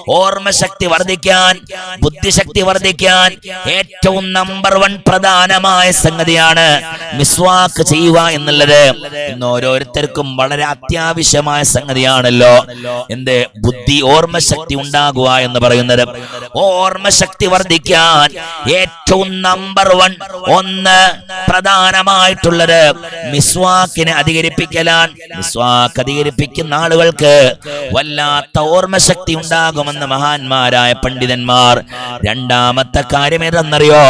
ഓർമ്മശക്തി വർദ്ധിക്കാൻ ബുദ്ധിശക്തി വർദ്ധിക്കാൻ ഏറ്റവും നമ്പർ വൺ പ്രധാനമായ സംഗതിയാണ് മിസ്വാക്ക് ചെയ്യുക എന്നുള്ളത്. ഇന്ന് ഓരോരുത്തർക്കും വളരെ അത്യാവശ്യമായ സംഗതിയാണല്ലോ. എന്ത്? ബുദ്ധി ഓർമ്മശക്തി ഉണ്ടാകുക എന്ന് പറയുന്നത്. ഓർമ്മശക്തി വർദ്ധിക്കാൻ ഏറ്റവും നമ്പർ വൺ ഒന്ന് പ്രധാനമായിട്ടുള്ളത് മിസ്വാക്കിനെ അധികരിപ്പിക്കലാണ്. മിസ്വാക്ക് അധികരിപ്പിക്കുന്ന ആളുകൾക്ക് വല്ലാത്ത ഓർമ്മശക്തി ഉണ്ടാകുമെന്ന് മഹാന്മാരായ പണ്ഡിതന്മാർ. രണ്ടാമത്തെ കാര്യം ഏതെന്നറിയോ?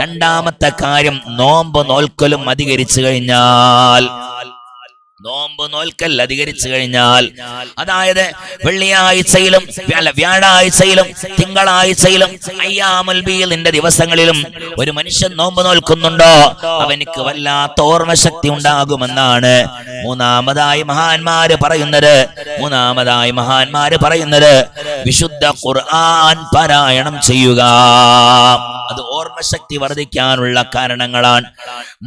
രണ്ടാമത്തെ കാര്യം നോമ്പ് നോൽക്കലും അധികരിച്ചു കഴിഞ്ഞാൽ. നോമ്പ് നോൽക്കൽ അധികരിച്ചു കഴിഞ്ഞാൽ അതായത് വെള്ളിയാഴ്ചയിലും അല്ല വ്യാഴാഴ്ചയിലും തിങ്കളാഴ്ചയിലും അയ്യാമുൽ ബീലിന്റെ ദിവസങ്ങളിലും ഒരു മനുഷ്യൻ നോമ്പ് നോൽക്കുന്നുണ്ടോ? അവനിക്ക് വല്ലാത്ത ഓർമ്മശക്തി ഉണ്ടാകുമെന്നാണ് മൂന്നാമതായി മഹാന്മാര് പറയുന്നത്. മൂന്നാമതായി മഹാന്മാര് പറയുന്നത് വിശുദ്ധ ഖുർആൻ പാരായണം ചെയ്യുക. അത് ഓർമ്മശക്തി വർദ്ധിക്കാനുള്ള കാരണങ്ങളാണ്.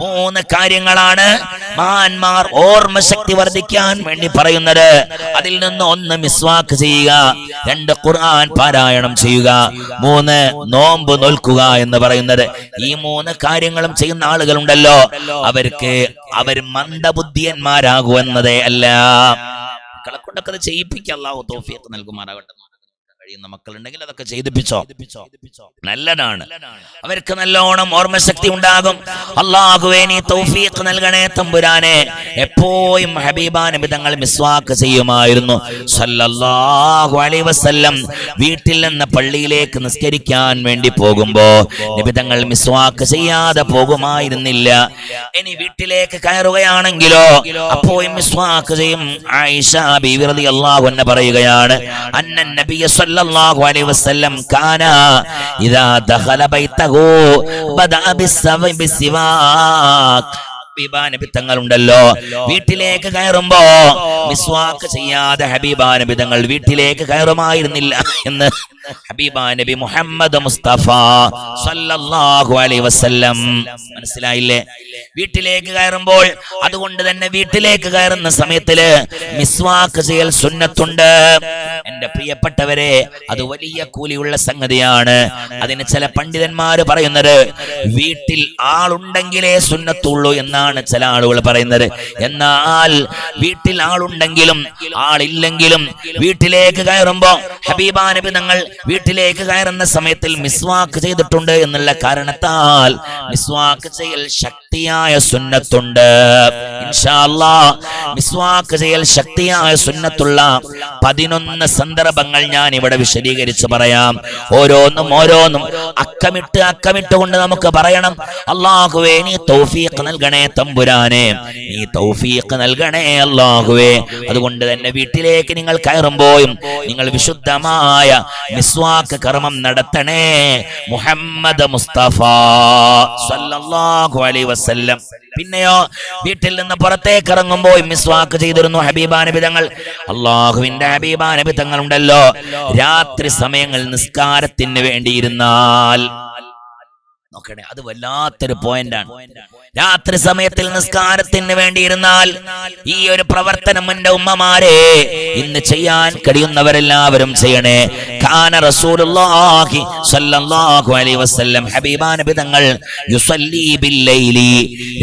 മൂന്ന് കാര്യങ്ങളാണ് മഹാന്മാർ ഓർമ്മശക്തി വർദ്ധിക്കാൻ വേണ്ടി പറയുന്നത്. അതിൽ നിന്ന് ഒന്ന് മിസ്വാക്ക് ചെയ്യുക രണ്ട് ഖുർആൻ പാരായണം ചെയ്യുക മൂന്ന് നോമ്പ് നോൽക്കുക എന്ന് പറയുന്നത്. ഈ മൂന്ന് കാര്യങ്ങളും ചെയ്യുന്ന ആളുകളുണ്ടല്ലോ. അവർക്ക് അവർ മന്ദബുദ്ധിയന്മാരാകുമെന്നതേ അല്ല. മക്കളെ കൊണ്ടൊക്കെ അത് ചെയ്യിപ്പിക്കുക അല്ലാഹു തോഫിയൊക്കെ നൽകുമാറാകട്ടെ. കഴിയുന്ന മക്കളുണ്ടെങ്കിൽ അതൊക്കെ ചെയ്തിപ്പിച്ചോ? നല്ലതാണ്. അവർക്ക് നല്ലോണം ഓർമ്മശക്തി ഉണ്ടാകും. അള്ളാഹുവേ നീ തൗഫീഖ് നൽകണേ തമ്പുരാനെ. എപ്പോഴും ഹബീബാ നബി തങ്ങൾ മിസ്വാക്ക് ചെയ്യുമായിരുന്നു. സല്ലല്ലാഹു അലൈഹി വസല്ലം വീട്ടിൽ നിന്ന് പള്ളിയിലേക്ക് നിസ്കരിക്കാൻ വേണ്ടി പോകുമ്പോ നബി തങ്ങൾ മിസ്വാക്ക് ചെയ്യാതെ പോകുമായിരുന്നില്ല. ഇനി വീട്ടിലേക്ക് കയറുകയാണെങ്കിലോ അപ്പോഴും മിസ്വാക്ക് ചെയ്യും. ആയിഷ ബീവി റളിയല്ലാഹു അൻഹ പറയുകയാണ് അന്നൻ നബിയ സല്ലല്ലാഹു അലൈഹി വസല്ലം കാന ഇദാ ദഖല ബൈതഹു ബദഅ ബിസ്സവ ബിസ്സിവാക് ഹബീബാ തങ്ങളുണ്ടല്ലോ വീട്ടിലേക്ക് കയറുമ്പോ മിസ്വാക്ക് ചെയ്യാതെ ഹബീബാ നബി തങ്ങൾ വീട്ടിലേക്ക് കയറുമായിരുന്നില്ല എന്ന് ഹബീബാ നബി മുഹമ്മദ് മുസ്തഫ സല്ലല്ലാഹു അലൈഹി വസല്ലം മനസ്സിലായില്ലേ? വീട്ടിലേക്ക് കയറുമ്പോൾ അതുകൊണ്ട് തന്നെ വീട്ടിലേക്ക് കയറുന്ന സമയത്തിൽ മിസ്വാക്ക് ചെയ്യൽ സുന്നത്തുണ്ട്. എന്റെ പ്രിയപ്പെട്ടവരെ അത് വലിയ കൂലിയുള്ള സംഗതിയാണ്. അതിന് ചില പണ്ഡിതന്മാര് പറയുന്നത് വീട്ടിൽ ആളുണ്ടെങ്കിലേ സുന്നത്തുള്ളൂ എന്നാണ് ചില ആളുകൾ പറയുന്നത്. എന്നാൽ വീട്ടിൽ ആളുണ്ടെങ്കിലും ആളില്ലെങ്കിലും വീട്ടിലേക്ക് കയറുമ്പോ ഹബീബാനബി തങ്ങൾ വീട്ടിലേക്ക് കയറുന്ന സമയത്തിൽ മിസ്വാക്ക് ചെയ്തിട്ടുണ്ട് എന്നുള്ള കാരണത്താൽ മിസ്വാക്ക് ചെയ്യൽ ശക്തിയായ സുന്നത്തുണ്ട്. മിസ്വാക്ക് ചെയ്യൽ ശക്തിയായ സുന്നത്തുള്ള പതിനൊന്ന് സന്ദർഭങ്ങൾ ഞാൻ ഇവിടെ വിശദീകരിച്ച് പറയാം. ഓരോന്നും ഓരോന്നും അക്കമിട്ട് അക്കമിട്ട് കൊണ്ട് നമുക്ക് പറയണം. അള്ളാഹുവേ നീ തൗഫീഖ് നൽകണേ തമ്പുരാനെ നീ തൗഫീഖ് നൽകണേ അല്ലാഹുവേ. അതുകൊണ്ട് തന്നെ വീട്ടിലേക്ക് നിങ്ങൾ കയറുമ്പോഴും നിങ്ങൾ വിശുദ്ധമായ മിസ്വാക്ക് കർമ്മം നടത്തണേ. മുഹമ്മദ് മുസ്തഫ സല്ലല്ലാഹു അലൈഹി വസല്ലം. പിന്നെയോ വീട്ടിൽ നിന്ന് പുറത്തേക്ക് ഇറങ്ങുമ്പോൾ മിസ്വാക്ക് ചെയ്തിരുന്നു ഹബീബാനബി തങ്ങൾ അള്ളാഹുവിന്റെ ഹബീബാനബി തങ്ങൾ ഉണ്ടല്ലോ രാത്രി സമയങ്ങൾ നിസ്കാരത്തിന് വേണ്ടിയിരുന്നാൽ നോക്കണേ അത് വല്ലാത്തൊരു പോയിന്റാണ്. രാത്രി സമയത്തിൽ നിസ്കാരത്തിന് വേണ്ടിയിരുന്നാൽ ഈ ഒരു പ്രവർത്തനം എന്റെ ഉമ്മമാരെ ഇന്ന് ചെയ്യാൻ കഴിയുന്നവരെല്ലാവരും ചെയ്യണേ. കാന റസൂലുള്ളാഹി സ്വല്ലല്ലാഹു അലൈഹി വസല്ലം ഹബീബാ നബി തങ്ങൾ യുസല്ലി ബില്ലൈലി.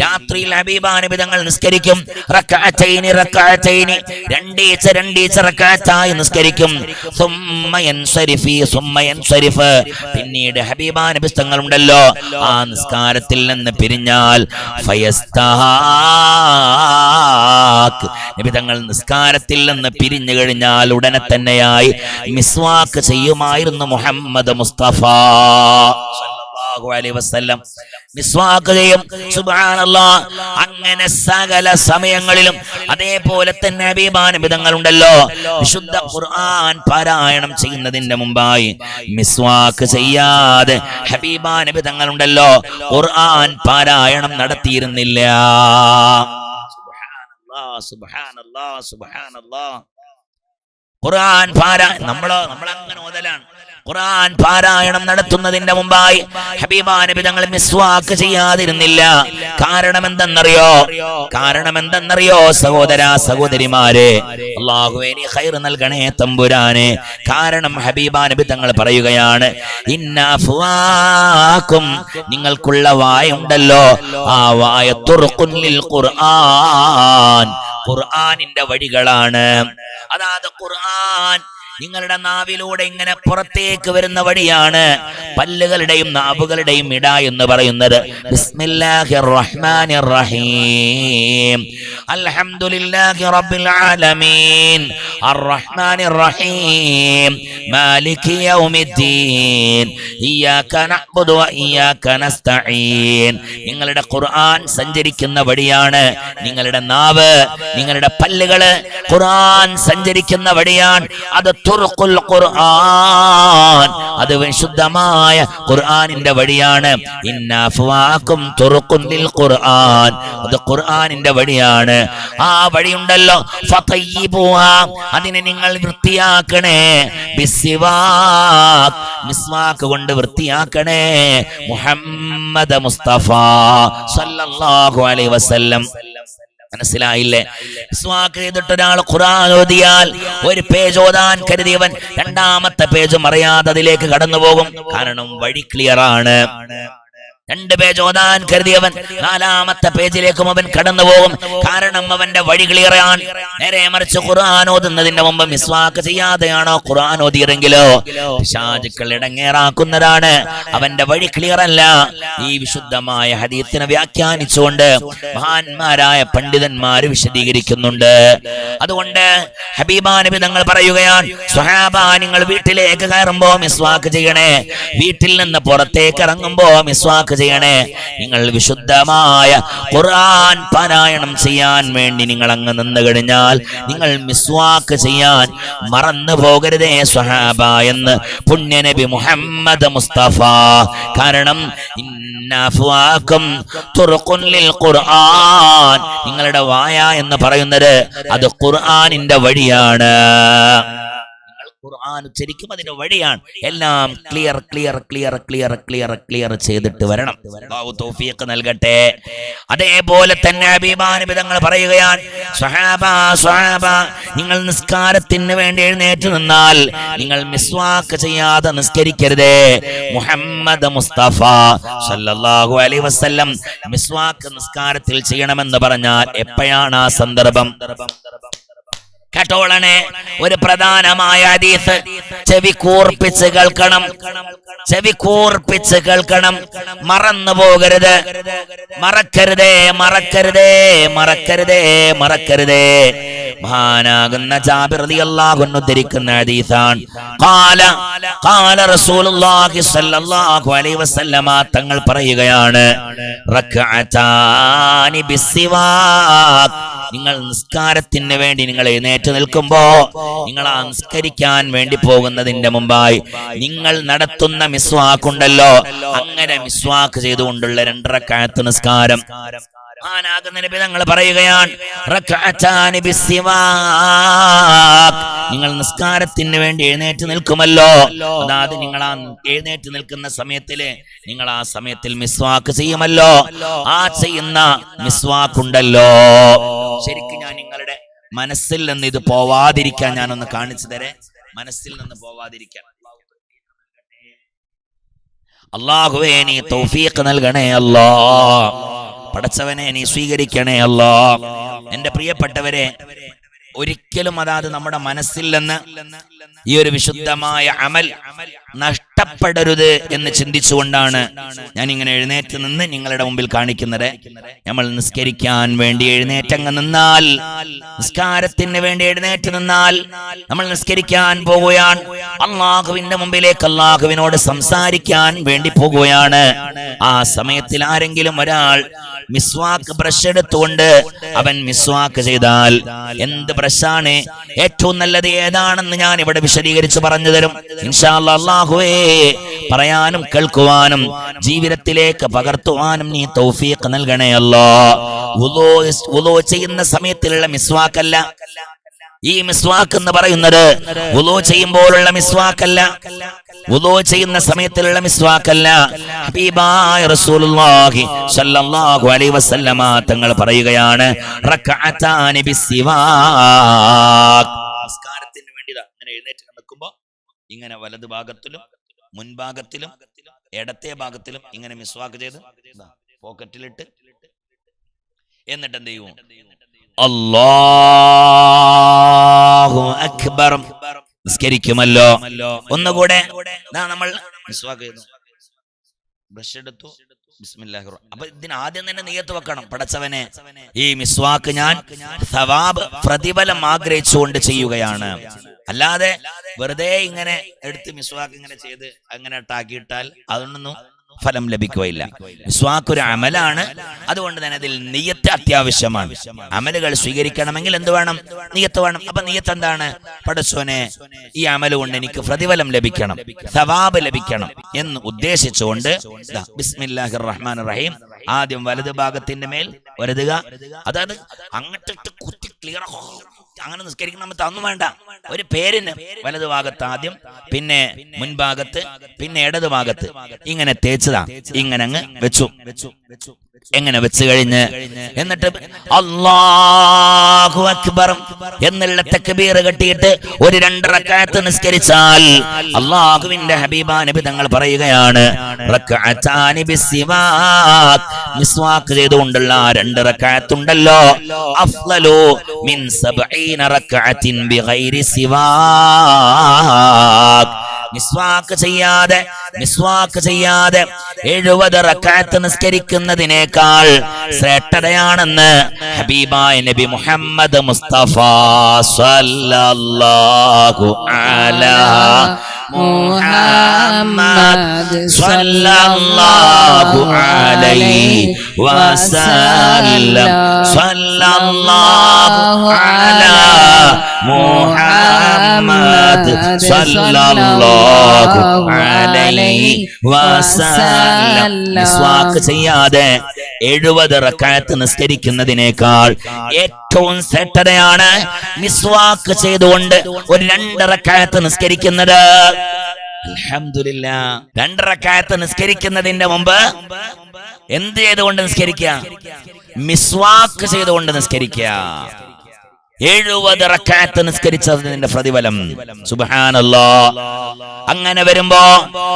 രാത്രിയിൽ ഹബീബാ നബി തങ്ങൾ നിസ്കരിക്കും റക്അതൈനി റക്അതൈനി രണ്ടീച്ച രണ്ടീച്ച റക്അത്തായി നിസ്കരിക്കും. സുമ്മ യൻസരിഫി സുമ്മ യൻസരിഫ് പിന്നീട് ഹബീബാ നബി തങ്ങൾ ഉണ്ടല്ലോ ആ നിസ്കാരത്തിൽ നിന്ന് പിരിഞ്ഞാൽ നിബിതങ്ങൾ നബി തങ്ങൾ നിസ്കാരത്തിൽ നിന്ന് പിരിഞ്ഞു കഴിഞ്ഞാൽ ഉടനെ തന്നെയായി മിസ്വാക്ക് ചെയ്യുമായിരുന്നു മുഹമ്മദ് മുസ്തഫ. വസല്ലം. മിസ്വാക്ക് ചെയ്യും. അങ്ങനെ സകല സമയങ്ങളിലും അതേപോലെ തന്നെ അഭിമാനവിധങ്ങൾ ഉണ്ടല്ലോ വിശുദ്ധ ഖുർആൻ പാരായണം ചെയ്യുന്നതിന്റെ മുമ്പായി മിസ്വാക്ക് ചെയ്യാതെ ഹബീബാനബിതങ്ങൾ ഉണ്ടല്ലോ ഖുർആൻ പാരായണം നടത്തിയിരുന്നില്ല. സുബാനല്ലാ സുബാനല്ലാ സുബ്ഹാനല്ലാ. ഖുർആൻ പാരാ നമ്മളോ നമ്മളങ്ങനെ ഓതലാണ്. ഖുർആൻ പാരായണം നടത്തുന്നതിന്റെ മുമ്പായി ഹബീബാ നബി തങ്ങൾ മിസ്വാക്ക് ചെയ്യാതിരുന്നില്ല. കാരണം എന്തെന്നറിയോ കാരണം എന്തെന്നറിയോ സഹോദര സഹോദരിമാരെ അള്ളാഹുവേനി ഖൈർ നൽകണേ തമ്പുരാനെ. കാരണം ഹബീബാ നബി തങ്ങൾ പറയുകയാണ് ഇന്ന നിങ്ങൾക്കുള്ള വായുണ്ടല്ലോ. ആ വായ തുറക്കുന്നിൽ ഖുർആൻ. ഖുർആനിന്റെ വഴികളാണ്. അതായത് ഖുർആൻ നിങ്ങളുടെ നാവിലൂടെ ഇങ്ങനെ പുറത്തേക്ക് വരുന്ന വഴിയാണ് പല്ലുകളുടെയും നാവുകളുടെയും ഇട എന്ന് പറയുന്നത്. ബിസ്മില്ലാഹിർ റഹ്മാനിർ റഹീം അൽഹംദുലില്ലാഹി റബ്ബിൽ ആലമീൻ. റഹീം യൗമിദ്ദീൻ. ഇയ്യാക വ ഇയ്യാക നിങ്ങളുടെ ഖുർആൻ സഞ്ചരിക്കുന്ന വഴിയാണ് നിങ്ങളുടെ നാവ് നിങ്ങളുടെ പല്ലുകൾ ഖുർആൻ സഞ്ചരിക്കുന്ന വഴിയാണ്. അത് ഖുർആൻ. അത് വിശുദ്ധമായ ഖുർആനിന്റെ വഴിയാണ്. ഇന്നഫ്വാക്കും ഖുർആൻ. അത് ഖുർആനിന്റെ വഴിയാണ്. ആ വഴിയുണ്ടല്ലോ. അതിനെ നിങ്ങൾ വൃത്തിയാക്കണേ. മിസ്വാക്ക് കൊണ്ട് വൃത്തിയാക്കണേ. മുഹമ്മദ് മുസ്തഫ. സല്ലല്ലാഹു അലൈഹി വസല്ലം. മനസ്സിലായില്ലേ? മിസ്വാക്ക് ചെയ്തിട്ട് ഒരാൾ ഖുർആൻ ഓതിയാൽ ഒരു പേജ് ഓതാൻ കരുതിയവൻ രണ്ടാമത്തെ പേജ് അറിയാതെ അതിലേക്ക് കടന്നു പോകും കാരണം വഴി ക്ലിയർ ആണ്. രണ്ട് പേജ് ഓതാൻ കരുതിയവൻ നാലാമത്തെ പേജിലേക്കും അവൻ കടന്നു പോകും കാരണം അവന്റെ വഴി ക്ലിയറാണ്. നേരെ മറിച്ച് ഖുർആൻ ഓതുന്നതിന്റെ മുമ്പ് മിസ്വാക്ക് ചെയ്യാതെയാണോ ഖുർആൻ ഓതിയതെങ്കിലോ? പിശാചുക്കൾ ഇടങ്ങേറാക്കുന്നതാണ്. അവന്റെ വഴി ക്ലിയർ അല്ല ഈ വിശുദ്ധമായ ഹദീത്തിനെ വ്യാഖ്യാനിച്ചുകൊണ്ട് മഹാന്മാരായ പണ്ഡിതന്മാർ വിശദീകരിക്കുന്നുണ്ട്. അതുകൊണ്ട് ഹബീബാ നബി തങ്ങൾ പറയുകയാണ് സ്വഹാബാ നിങ്ങൾ വീട്ടിലേക്ക് കയറുമ്പോ മിസ്വാക്ക് ചെയ്യണേ. വീട്ടിൽ നിന്ന് പുറത്തേക്ക് ഇറങ്ങുമ്പോ മിസ്വാക്ക് ചെയ്യണേ? നിങ്ങൾ വിശുദ്ധമായ ഖുർആൻ പാരായണം ചെയ്യാൻ വേണ്ടി നിങ്ങൾ അങ്ങ് നിന്ന് കഴിഞ്ഞാൽ നിങ്ങൾ മിസ്വാക്ക് ചെയ്യാൻ മറന്നു പോകരുതേ സ്വഹാബ എന്ന് പുണ്യനബി മുഹമ്മദ് മുസ്തഫ. കാരണം നിങ്ങളുടെ വായ എന്ന് പറയുന്നത് അത് ഖുർആനിന്റെ വഴിയാണ്. ഖുർആൻ ഉച്ചരിക്കും അതിന്റെ വഴിയാണ്. എല്ലാം clear clear clear clear clear clear ചെയ്തിട്ട് വരണം. തൗഫീഖ് നൽകട്ടെ. അതേപോലെ തന്നെ അഭിമാനവിധങ്ങൾ പറയുകയാണ് സ്വഹാബ സ്വഹാബ നിങ്ങൾ നിസ്കാരത്തിന് വേണ്ടി എഴുന്നേറ്റ് നിന്നാൽ നിങ്ങൾ മിസ്വാക്ക് ചെയ്യാതെ നിസ്കരിക്കരുത്. മുഹമ്മദ് മുസ്തഫ സല്ലല്ലാഹു അലൈഹി വസല്ലം മിസ്വാക്ക് നിസ്കാരത്തിൽ ചെയ്യണമെന്ന് പറഞ്ഞാൽ എപ്പോഴാണ് ആ സന്ദർഭം? കേട്ടോളണേ. ഒരു പ്രധാനമായ ഹദീസ്. ചെവി കൂർപ്പിച്ച് കേൾക്കണം. ചെവി കൂർപ്പിച്ച് കേൾക്കണം. മറന്നു പോകരുത്. മറക്കരുതേ മറക്കരുതേ മറക്കരുതേ മറക്കരുതേ. മഹാനാകുന്ന ജാബിർ റളിയല്ലാഹു അൻഹു ഉദ്ധരിക്കുന്ന ഹദീസാണ്. ഖാല ഖാല റസൂലുള്ളാഹി സ്വല്ലല്ലാഹു അലൈഹി വസല്ലമ തങ്ങൾ പറയുകയാണ് റക്അതാനി ബിസ്സിവാക്. നിങ്ങൾ നിസ്കാരത്തിന് വേണ്ടി നിങ്ങൾ എഴുന്നേറ്റ് നിൽക്കുമ്പോ നിങ്ങൾ ആ വേണ്ടി പോകുന്നതിന്റെ മുമ്പായി നിങ്ങൾ നടത്തുന്ന മിസ്വാക്കുണ്ടല്ലോ. അങ്ങനെ മിസ്വാക്ക് ചെയ്തുകൊണ്ടുള്ള രണ്ടര കാലത്ത് നിസ്കാരം. നബി തങ്ങൾ പറയുകയാണ്. നിങ്ങൾ നിസ്കാരത്തിന് വേണ്ടി എഴുന്നേറ്റ് നിൽക്കുമല്ലോ. അതായത് നിങ്ങൾ ആ എഴുന്നേറ്റ് നിൽക്കുന്ന സമയത്തിൽ നിങ്ങൾ ആ സമയത്തിൽ മിസ്വാക്ക് ചെയ്യുമല്ലോ. ആ ചെയ്യുന്ന മിസ്വാക്കുണ്ടല്ലോ. ശരിക്കും ഞാൻ നിങ്ങളുടെ മനസ്സിൽ നിന്ന് ഇത് പോവാതിരിക്കാൻ ഞാനൊന്ന് കാണിച്ചു തരേ. മനസ്സിൽ നിന്ന് പോവാതിരിക്കാൻ. അള്ളാഹുവേ നീ തൗഫീഖ് നൽകണേ അല്ലാ പടച്ചവനെ നീ സ്വീകരിക്കണേ അല്ലോ. എന്റെ പ്രിയപ്പെട്ടവരെ ഒരിക്കലും അതാത് നമ്മുടെ മനസ്സിൽ നിന്ന് ഈ ഒരു വിശുദ്ധമായ അമൽ നഷ്ടപ്പെടരുത് എന്ന് ചിന്തിച്ചുകൊണ്ടാണ് ഞാൻ ഇങ്ങനെ എഴുന്നേറ്റ് നിന്ന് നിങ്ങളുടെ മുമ്പിൽ കാണിക്കുന്നത്. നമ്മൾ നിസ്കരിക്കാൻ വേണ്ടി എഴുന്നേറ്റങ്ങ് നിന്നാൽ നിസ്കാരത്തിന് വേണ്ടി എഴുന്നേറ്റ് നിന്നാൽ നമ്മൾ നിസ്കരിക്കാൻ പോവുകയാണ്. അള്ളാഹുവിന്റെ മുമ്പിലേക്ക് അള്ളാഹുവിനോട് സംസാരിക്കാൻ വേണ്ടി പോകുകയാണ് ആ സമയത്തിൽ ആരെങ്കിലും ഒരാൾ മിസ്വാക്ക് ബ്രഷ് എടുത്തുകൊണ്ട് അവൻ മിസ്വാക്ക് ചെയ്താൽ എന്ത് ബ്രഷാണ് ഏറ്റവും നല്ലത് ഏതാണെന്ന് ഞാൻ ഇവിടെ വിശദീകരിച്ച് പറഞ്ഞു തരും. ഇൻഷാ അല്ലാഹുവേ പറയാനും കേൾക്കുവാനും ജീവിതത്തിലേക്ക് പകർത്തുവാനും നീ തൗഫീഖ് നൽകണേ അല്ലോ. ഉദോ ചെയ്യുന്ന സമയത്തിലുള്ള മിസ്വാക്കല്ല. ഈ മിസ്വാക്ക് എന്ന് പറയുന്നത് ഉദോ ചെയ്യുമ്പോഴുള്ള മിസ്വാക്കല്ല. ഉദോ ചെയ്യുന്ന സമയത്തിലുള്ള മിസ്വാക്കല്ല. ഹബീബായ റസൂലുള്ളാഹി സ്വല്ലല്ലാഹു അലൈഹി വസല്ലമ തങ്ങൾ പറയുകയാണ് റക്അതാനി ബിസ്സിവാക്. നമസ്കാരത്തിന് വേണ്ടിയാണ് ഇങ്ങനെ എഴുന്നേറ്റ് നിൽക്കുമ്പോൾ ഇങ്ങനെ വലതു ഭാഗത്തിലും മുൻഭാഗത്തിലും ഇടത്തെ ഭാഗത്തിലും ഇങ്ങനെ മിസ്വാക്ക് ചെയ്ത് പോക്കറ്റിലിട്ട് എന്നിട്ട് എന്ത് ചെയ്യും? അല്ലാഹു അക്ബർ. നിസ്കരിക്കുമല്ലോ. ഒന്നുകൂടെ നമ്മൾ മിസ്വാക്ക് ചെയ്തു. ബ്രഷ് എടുത്തു. അപ്പൊ ഇതിന് ആദ്യം തന്നെ നീയത്ത് വെക്കണം. പടച്ചവനെ ഈ മിസ്വാക്ക് ഞാൻ സവാബ് പ്രതിഫലം ആഗ്രഹിച്ചുകൊണ്ട് ചെയ്യുകയാണ്. അല്ലാതെ വെറുതെ ഇങ്ങനെ എടുത്ത് മിസ്വാക്ക് ഇങ്ങനെ ചെയ്ത് അങ്ങനെ ടാക്കിയിട്ടാൽ അതൊന്നും ഫലം ലഭിക്കുകയില്ല. ഒരു അമലാണ് അതുകൊണ്ട് തന്നെ അതിൽ നിയത്ത് അത്യാവശ്യമാണ്. അമലുകൾ സ്വീകരിക്കണമെങ്കിൽ എന്ത് വേണം? നിയത്ത് വേണം. അപ്പൊ നിയത്ത് എന്താണ്? പടച്ചോനെ ഈ അമല കൊണ്ട് എനിക്ക് പ്രതിഫലം ലഭിക്കണം സവാബ് ലഭിക്കണം എന്ന് ഉദ്ദേശിച്ചുകൊണ്ട് ബിസ്മില്ലാഹിർ റഹ്മാൻ റഹീം ആദ്യം വലത് ഭാഗത്തിന്റെ മേൽ വരുതുക. അതായത് അങ്ങോട്ടിട്ട് കുത്തി ക്ലിയർ അങ്ങനെ നിസ്കരിക്കണം തന്നു വേണ്ട. ഒരു പേരിന് വലതു ഭാഗത്ത് ആദ്യം പിന്നെ മുൻഭാഗത്ത് പിന്നെ ഇടതു ഭാഗത്ത്. ഇങ്ങനെ തേച്ചതാ. ഇങ്ങനെ അങ്ങ് വെച്ചു വെച്ചു. എങ്ങനെ വെച്ച് കഴിഞ്ഞ്? എന്നിട്ട് അള്ളാഹു അക്ബർ എന്നുള്ള തക്ബീർ കെട്ടിയിട്ട് ഒരു രണ്ട് റക്അത്ത് നിസ്കരിച്ചാൽ അള്ളാഹുവിന്റെ ഹബീബ നബി തങ്ങൾ പറയുകയാണ് ചെയ്തുകൊണ്ടുള്ള രണ്ട് റക്അത്തുണ്ടല്ലോ അഫ്ളലു മിൻ ബിഗൈരി മിസ്വാക്ക് ചെയ്യാതെ മിസ്വാക്ക് ചെയ്യാതെ എഴുപത് റക്കാത്ത് നിസ്കരിക്കുന്നതിനേക്കാൾ ശ്രേഷ്ഠതയാണെന്ന് ഹബീബായ നബി മുഹമ്മദ് മുസ്തഫ സല്ലല്ലാഹു അലാ മുഹമ്മദ് സല്ലല്ലാഹു അലൈഹി വസല്ലം. സല്ലല്ലാഹു അലാ മുഹമ്മദ് സല്ലല്ലാഹു അലൈഹി വസല്ലം മിസ്വാക്ക് ചെയ്യാതെ എഴുപത് റക്കാത്ത് നിസ്കരിക്കുന്നതിനേക്കാൾ ഏറ്റവും ശ്രേഷ്ഠതയാണ് മിസ്വാക്ക് ചെയ്തുകൊണ്ട് ഒരു രണ്ട് റക്കാത്ത് നിസ്കരിക്കുന്നത്. അൽഹംദുലില്ലാ രണ്ട് റക്കാത്ത് നിസ്കരിക്കുന്നതിന്റെ മുമ്പ് എന്ത് ചെയ്തുകൊണ്ട് നിസ്കരിക്കുക? മിസ്വാക്ക് ചെയ്തുകൊണ്ട് നിസ്കരിക്കുക. എഴുപത് റക്കാത്ത് നിസ്കരിച്ചതിന്റെ പ്രതിഫലം. സുബാനല്ലോ അങ്ങനെ വരുമ്പോ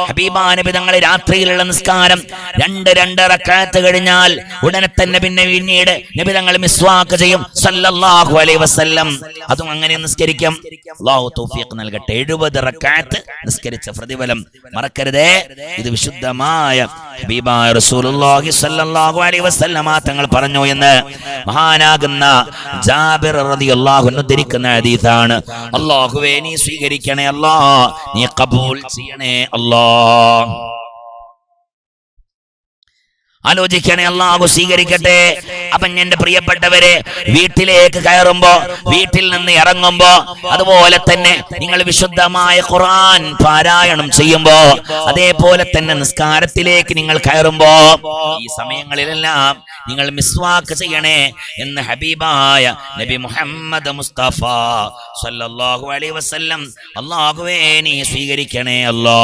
ഹബീബാനബി തങ്ങൾ രാത്രിയിലുള്ള നിസ്കാരം രണ്ട് രണ്ട് റക്കാത്ത് കഴിഞ്ഞാൽ ഉടനെ തന്നെ പിന്നെ പിന്നീട് നബി തങ്ങൾ മിസ്വാക്ക് ചെയ്യും. സല്ലല്ലാഹു അലൈഹി വസല്ലം. അതും അങ്ങനെ നിസ്കരിക്കും. അല്ലാഹു തൗഫീഖ് നൽകട്ടെ. എഴുപത് റക്കാത്ത് നിസ്കരിച്ച പ്രതിഫലം. മറക്കരുതേ. ഇത് വിശുദ്ധമായ ഹബീബായ റസൂലുള്ളാഹി സല്ലല്ലാഹു അലൈഹി വസല്ലമ തങ്ങൾ പറഞ്ഞു എന്ന് മഹാനാകുന്ന ജാബിർ റളിയല്ലാഹു അൻഹു ധരിക്കുന്ന ഹദീസാണ്. അല്ലാഹുവേ നീ സ്വീകരിക്കണേ അല്ലാ. നീ കബൂൽ ചെയ്യണേ അല്ലാ. ആലോചിക്കണേ അള്ളാഹു സ്വീകരിക്കട്ടെ. അപ്പൊ എന്റെ പ്രിയപ്പെട്ടവരെ വീട്ടിലേക്ക് കയറുമ്പോ വീട്ടിൽ നിന്ന് ഇറങ്ങുമ്പോ അതുപോലെ തന്നെ നിങ്ങൾ വിശുദ്ധമായ ഖുറാൻ പാരായണം ചെയ്യുമ്പോ അതേപോലെ തന്നെ നിസ്കാരത്തിലേക്ക് നിങ്ങൾ കയറുമ്പോ ഈ സമയങ്ങളിലെല്ലാം നിങ്ങൾ മിസ്വാക്ക് ചെയ്യണേ എന്ന് ഹബീബായ നബി മുഹമ്മദ് മുസ്തഫ സല്ലല്ലാഹു അലൈഹി വസല്ലം അള്ളാഹുവേ നീ സ്വീകരിക്കണേ അല്ലാ.